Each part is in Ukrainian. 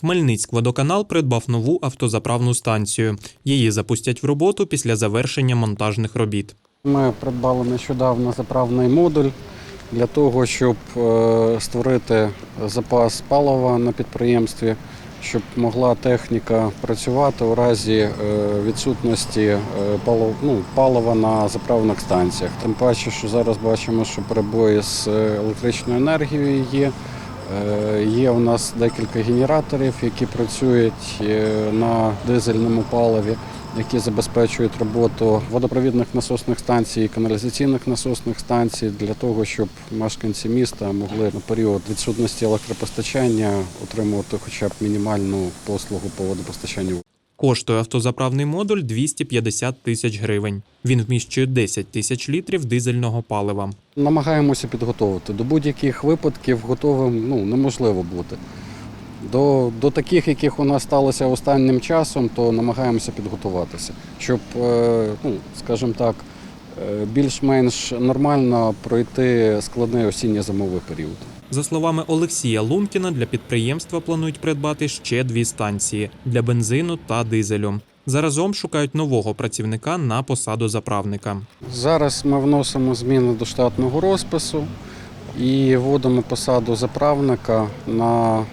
Хмельницькводоканал придбав нову автозаправну станцію. Її запустять в роботу після завершення монтажних робіт. Ми придбали нещодавно заправний модуль для того, щоб е, створити запас палива на підприємстві, щоб могла техніка працювати у разі е, відсутності е, ну, палива на заправних станціях. Тим паче, що зараз бачимо, що перебої з електричною енергією є. Е, Є у нас декілька генераторів, які працюють е, на дизельному паливі які забезпечують роботу водопровідних насосних станцій і каналізаційних насосних станцій для того, щоб мешканці міста могли на період відсутності електропостачання отримувати хоча б мінімальну послугу по водопостачанню. Коштує автозаправний модуль 250 тисяч гривень. Він вміщує 10 тисяч літрів дизельного палива. Намагаємося підготовити. До будь-яких випадків готовим ну, неможливо бути. До, до таких, яких у нас сталося останнім часом, то намагаємося підготуватися, щоб, е, ну, скажімо так, е, більш-менш нормально пройти складний осінньо-зимовий період. За словами Олексія Лункіна, для підприємства планують придбати ще дві станції для бензину та дизелю. Заразом шукають нового працівника на посаду заправника. Зараз ми вносимо зміни до штатного розпису і вводимо посаду заправника на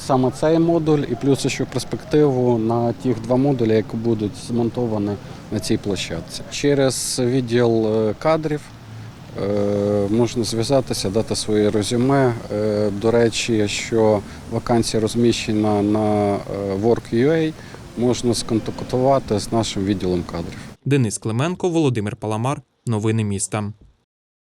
саме цей модуль, і плюс ще перспективу на тих два модулі, які будуть змонтовані на цій площадці. Через відділ е, кадрів можна зв'язатися, дати своє резюме. Е, До речі, що вакансія розміщена на е, Work.ua, можна сконтактувати з нашим відділом кадрів. Денис Клименко, Володимир Паламар. Новини міста.